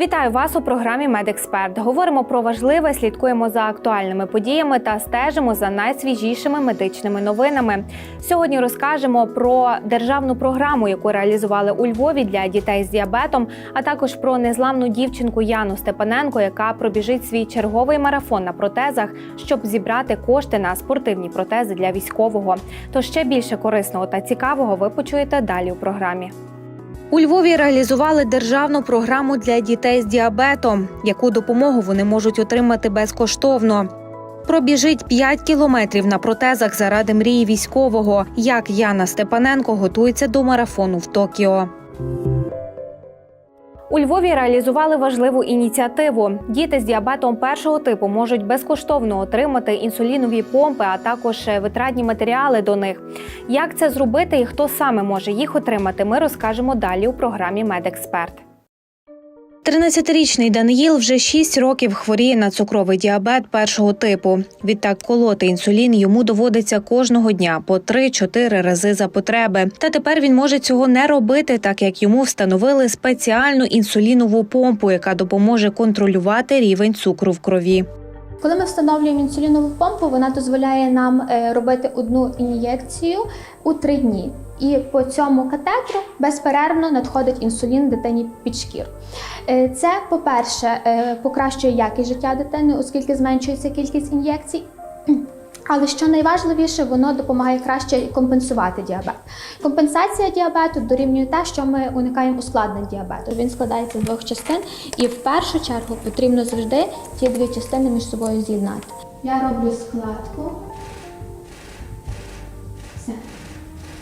Вітаю вас у програмі Медексперт. Говоримо про важливе, слідкуємо за актуальними подіями та стежимо за найсвіжішими медичними новинами. Сьогодні розкажемо про державну програму, яку реалізували у Львові для дітей з діабетом, а також про незламну дівчинку Яну Степаненко, яка пробіжить свій черговий марафон на протезах, щоб зібрати кошти на спортивні протези для військового. То ще більше корисного та цікавого ви почуєте далі у програмі. У Львові реалізували державну програму для дітей з діабетом, яку допомогу вони можуть отримати безкоштовно. Пробіжить 5 кілометрів на протезах заради мрії військового. Як Яна Степаненко готується до марафону в Токіо. У Львові реалізували важливу ініціативу. Діти з діабетом першого типу можуть безкоштовно отримати інсулінові помпи, а також витратні матеріали до них. Як це зробити і хто саме може їх отримати, ми розкажемо далі у програмі Медексперт. 13-річний Даниїл вже 6 років хворіє на цукровий діабет першого типу. Відтак колоти інсулін йому доводиться кожного дня по 3-4 рази за потреби. Та тепер він може цього не робити, так як йому встановили спеціальну інсулінову помпу, яка допоможе контролювати рівень цукру в крові. Коли ми встановлюємо інсулінову помпу, вона дозволяє нам е, робити одну ін'єкцію у три дні. І по цьому катетру безперервно надходить інсулін дитині під шкір. Е, Це, по-перше, е, покращує якість життя дитини, оскільки зменшується кількість ін'єкцій. Але що найважливіше, воно допомагає краще компенсувати діабет. Компенсація діабету дорівнює те, що ми уникаємо ускладнень діабету. Він складається з двох частин, і в першу чергу потрібно завжди ті дві частини між собою з'єднати. Я роблю складку. Все.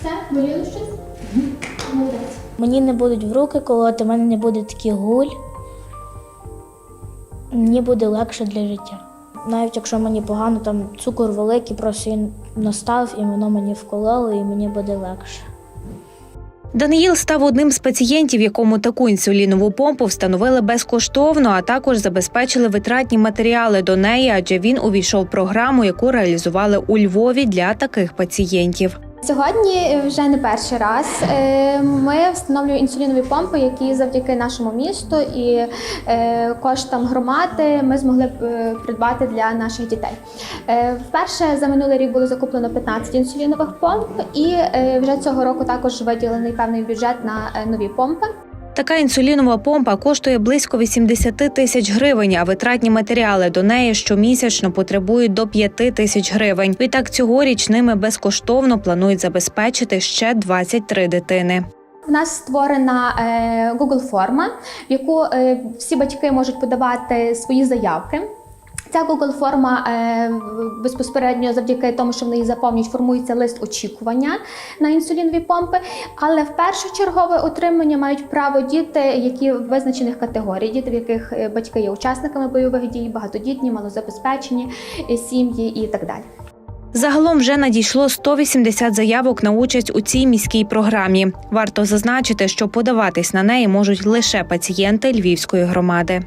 Все, боліло щось? Молодець. Мені не будуть в руки колоти, в мене не буде таких гуль. Мені буде легше для життя. Навіть якщо мені погано, там цукор великий, просто він настав і воно мені вкололо, і мені буде легше. Даниїл став одним з пацієнтів, якому таку інсулінову помпу встановили безкоштовно, а також забезпечили витратні матеріали до неї, адже він увійшов в програму, яку реалізували у Львові для таких пацієнтів. Сьогодні е, вже не перший раз е, ми встановлюємо інсулінові помпи, які завдяки нашому місту і е, коштам громади ми змогли придбати для наших дітей. Вперше за минулий рік було закуплено 15 інсулінових помп, і вже цього року також виділений певний бюджет на нові помпи. Така інсулінова помпа коштує близько 80 тисяч гривень, а витратні матеріали до неї щомісячно потребують до 5 тисяч гривень. Відтак цьогоріч ними безкоштовно планують забезпечити ще 23 дитини. У нас створена е, Google форма, в яку е, всі батьки можуть подавати свої заявки. Ця Google форма е, безпосередньо завдяки тому, що вони її заповнюють, формується лист очікування на інсулінові помпи. Але в першочергове отримання мають право діти, які в визначених категорій, діти, в яких е, батьки є учасниками бойових дій, багатодітні, малозабезпечені е, сім'ї і так далі. Загалом вже надійшло 180 заявок на участь у цій міській програмі. Варто зазначити, що подаватись на неї можуть лише пацієнти Львівської громади.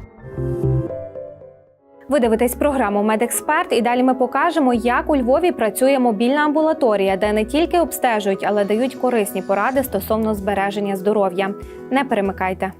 Ви дивитесь програму Медексперт, і далі ми покажемо, як у Львові працює мобільна амбулаторія, де не тільки обстежують, але дають корисні поради стосовно збереження здоров'я. Не перемикайте.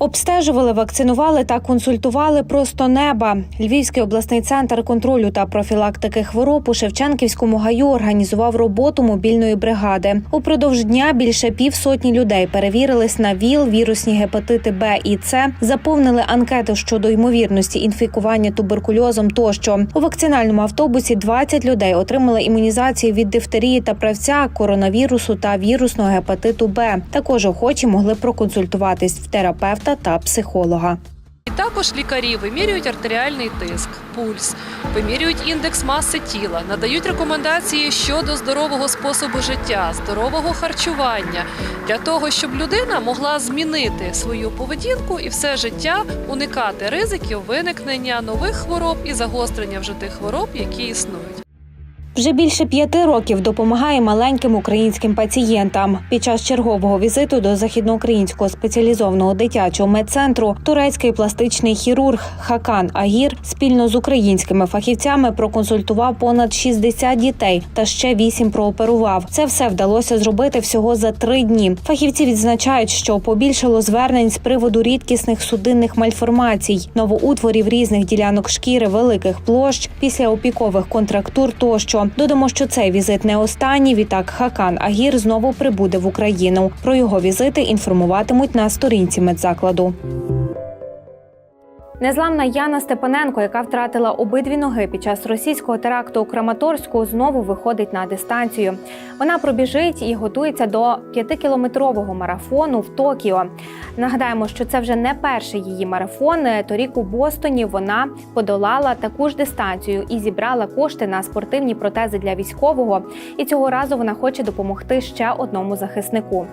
Обстежували, вакцинували та консультували просто неба. Львівський обласний центр контролю та профілактики хвороб у Шевченківському гаю організував роботу мобільної бригади. Упродовж дня більше півсотні людей перевірились на ВІЛ, вірусні гепатити Б і С, заповнили анкету щодо ймовірності інфікування туберкульозом. Тощо у вакцинальному автобусі 20 людей отримали імунізацію від дифтерії та правця, коронавірусу та вірусного гепатиту Б. Також охочі могли проконсультуватись в терапевта та психолога. І також лікарі вимірюють артеріальний тиск, пульс, вимірюють індекс маси тіла, надають рекомендації щодо здорового способу життя, здорового харчування для того, щоб людина могла змінити свою поведінку і все життя уникати ризиків виникнення нових хвороб і загострення вже тих хвороб, які існують. Вже більше п'яти років допомагає маленьким українським пацієнтам. Під час чергового візиту до західноукраїнського спеціалізованого дитячого медцентру турецький пластичний хірург Хакан Агір спільно з українськими фахівцями проконсультував понад 60 дітей та ще 8 прооперував. Це все вдалося зробити всього за три дні. Фахівці відзначають, що побільшало звернень з приводу рідкісних судинних мальформацій, новоутворів різних ділянок шкіри, великих площ, після опікових контрактур тощо. Додамо, що цей візит не останній. Відтак Хакан Агір знову прибуде в Україну. Про його візити інформуватимуть на сторінці медзакладу. Незламна Яна Степаненко, яка втратила обидві ноги під час російського теракту у Краматорську, знову виходить на дистанцію. Вона пробіжить і готується до п'ятикілометрового марафону в Токіо. Нагадаємо, що це вже не перший її марафон. Торік у Бостоні вона подолала таку ж дистанцію і зібрала кошти на спортивні протези для військового. І цього разу вона хоче допомогти ще одному захиснику.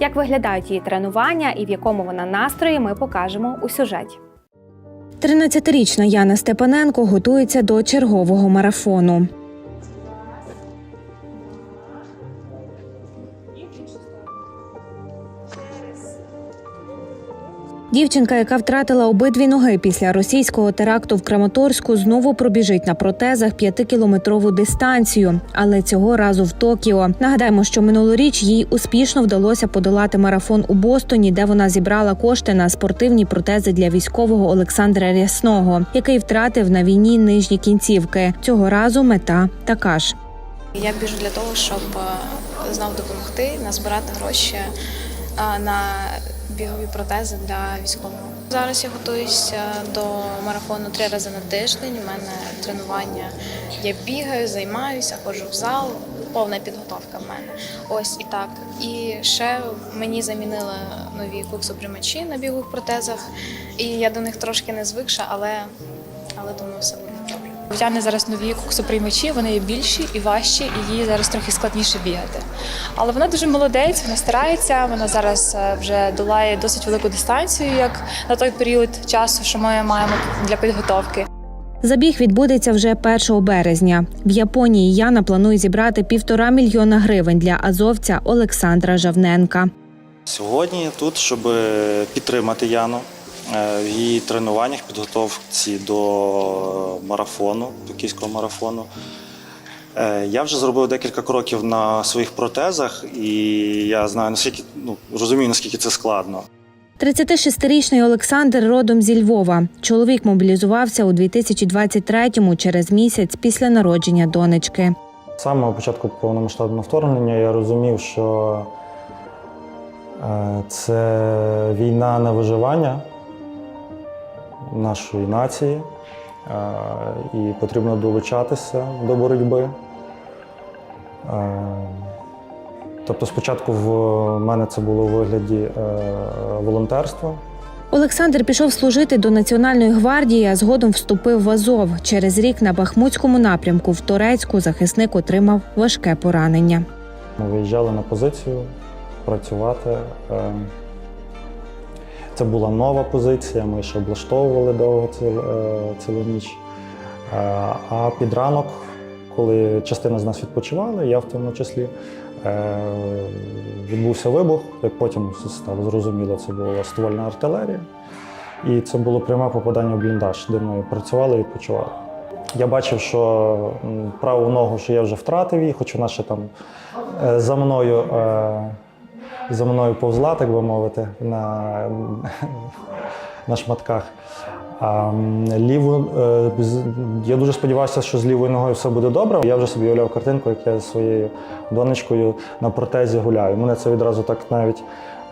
Як виглядають її тренування і в якому вона настрої, ми покажемо у сюжеті. 13-річна Яна Степаненко готується до чергового марафону. Дівчинка, яка втратила обидві ноги після російського теракту в Краматорську, знову пробіжить на протезах п'ятикілометрову дистанцію, але цього разу в Токіо. Нагадаємо, що минулоріч їй успішно вдалося подолати марафон у Бостоні, де вона зібрала кошти на спортивні протези для військового Олександра Рясного, який втратив на війні нижні кінцівки. Цього разу мета така ж. Я біжу для того, щоб е, знову допомогти назбирати гроші е, на бігові протези для військового. Зараз я готуюся до марафону три рази на тиждень. У мене тренування. Я бігаю, займаюся, ходжу в зал. Повна підготовка в мене. Ось і так. І ще мені замінили нові куксоприймачі на бігових протезах. І я до них трошки не звикша, але, але думаю, все буде Тяни зараз нові куксоприймачі, вони є більші і важчі, і їй зараз трохи складніше бігати. Але вона дуже молодець, вона старається. Вона зараз е, вже долає досить велику дистанцію, як на той період часу, що ми маємо для підготовки. Забіг відбудеться вже 1 березня. В Японії Яна планує зібрати півтора мільйона гривень для азовця Олександра Жавненка. Сьогодні я тут, щоб підтримати Яну е, в її тренуваннях, підготовці до марафону, токійського марафону. Е, Я вже зробив декілька кроків на своїх протезах, і я знаю наскільки ну розумію, наскільки це складно. 36-річний Олександр родом зі Львова. Чоловік мобілізувався у 2023-му через місяць після народження донечки. З самого початку повномасштабного вторгнення я розумів, що е, це війна на виживання нашої нації, е, і потрібно долучатися до боротьби. Е, Тобто, спочатку в мене це було у вигляді е, волонтерства. Олександр пішов служити до Національної гвардії, а згодом вступив в Азов. Через рік на Бахмутському напрямку в Торецьку захисник отримав важке поранення. Ми виїжджали на позицію працювати. Це була нова позиція, ми ще облаштовували довго е, цілу ніч. Е, А під ранок, коли частина з нас відпочивала, я в тому числі, е, відбувся вибух, як потім стало зрозуміло, це була ствольна артилерія. І це було пряме попадання в бліндаж, де ми працювали і відпочивали. Я бачив, що праву ногу, що я вже втратив її, хоч вона ще там за мною, за мною повзла, так би мовити, на, на шматках. А ліву, е, я дуже сподівався, що з лівою ногою все буде добре. Я вже собі уявляв картинку, як я зі своєю донечкою на протезі гуляю. Мене це відразу так навіть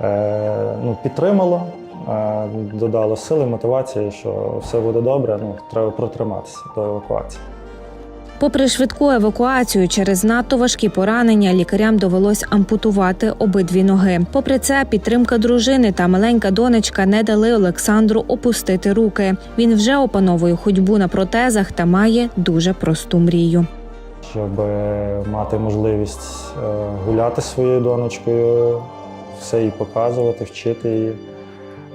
е, ну, підтримало, е, додало сили, мотивації, що все буде добре, ну, треба протриматися до евакуації. Попри швидку евакуацію через надто важкі поранення, лікарям довелось ампутувати обидві ноги. Попри це, підтримка дружини та маленька донечка не дали Олександру опустити руки. Він вже опановує ходьбу на протезах та має дуже просту мрію. щоб мати можливість е, гуляти своєю донечкою, все їй показувати, вчити її,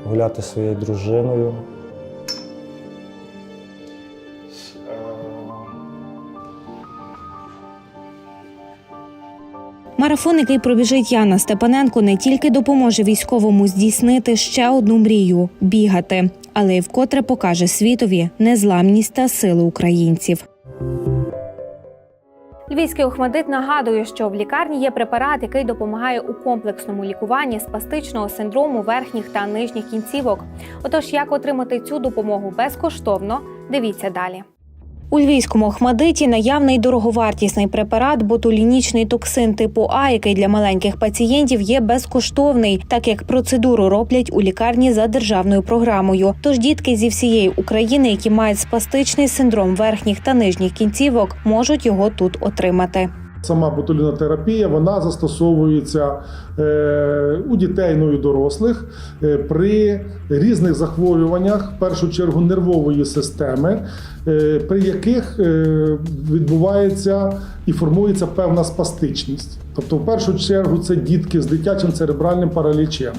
гуляти своєю дружиною. Марафон, який пробіжить Яна Степаненко, не тільки допоможе військовому здійснити ще одну мрію бігати, але й вкотре покаже світові незламність та силу українців. Львівський Охмадит нагадує, що в лікарні є препарат, який допомагає у комплексному лікуванні спастичного синдрому верхніх та нижніх кінцівок. Отож, як отримати цю допомогу безкоштовно, дивіться далі. У львівському Охмадиті наявний дороговартісний препарат ботулінічний токсин типу А, який для маленьких пацієнтів є безкоштовний, так як процедуру роблять у лікарні за державною програмою. Тож дітки зі всієї України, які мають спастичний синдром верхніх та нижніх кінцівок, можуть його тут отримати. Сама ботулінотерапія вона застосовується е, у дітей ну і дорослих е, при різних захворюваннях, в першу чергу нервової системи, е, при яких відбувається і формується певна спастичність. Тобто, в першу чергу, це дітки з дитячим церебральним паралічем.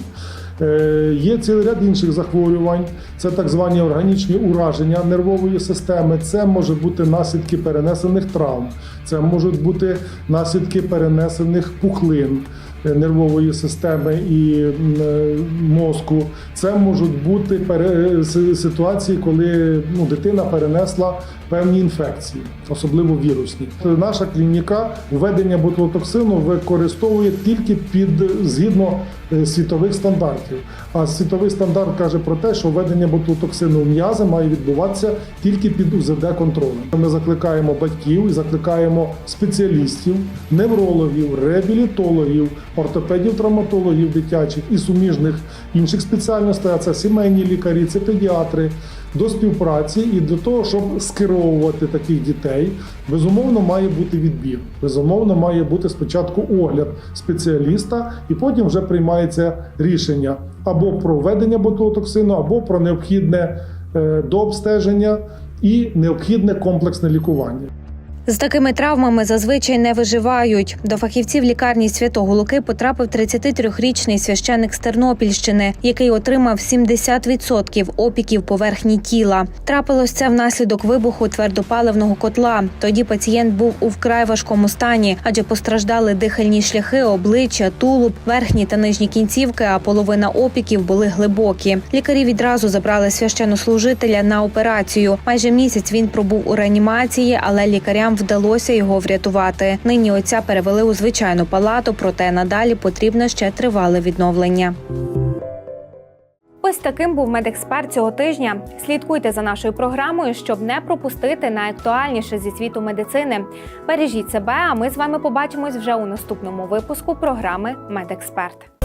Е, Є цілий ряд інших захворювань, це так звані органічні ураження нервової системи. Це може бути наслідки перенесених травм, це можуть бути наслідки перенесених пухлин нервової системи і е, мозку. Це можуть бути ситуації, коли ну, дитина перенесла певні інфекції, особливо вірусні. Наша клініка введення ботулотоксину використовує тільки під згідно е, світових стандартів. А світовий стандарт каже про те, що введення ботулотоксину в м'язи має відбуватися тільки під УЗД контролем. Ми закликаємо батьків і закликаємо спеціалістів, неврологів, реабілітологів, ортопедів, травматологів дитячих і суміжних інших спеціальностей. А це сімейні лікарі, це педіатри. До співпраці і до того, щоб скеровувати таких дітей, безумовно має бути відбір. Безумовно, має бути спочатку огляд спеціаліста, і потім вже приймається рішення або про введення ботулотоксину, або про необхідне е, дообстеження і необхідне комплексне лікування. З такими травмами зазвичай не виживають. До фахівців лікарні святого Луки потрапив 33-річний священик з Тернопільщини, який отримав 70% опіків поверхні тіла. Трапилось це внаслідок вибуху твердопаливного котла. Тоді пацієнт був у вкрай важкому стані, адже постраждали дихальні шляхи, обличчя, тулуб, верхні та нижні кінцівки, а половина опіків були глибокі. Лікарі відразу забрали священнослужителя на операцію. Майже місяць він пробув у реанімації, але лікарям вдалося його врятувати. Нині отця перевели у звичайну палату, проте надалі потрібне ще тривале відновлення. Ось таким був медексперт цього тижня. Слідкуйте за нашою програмою, щоб не пропустити найактуальніше зі світу медицини. Бережіть себе, а ми з вами побачимось вже у наступному випуску програми Медексперт.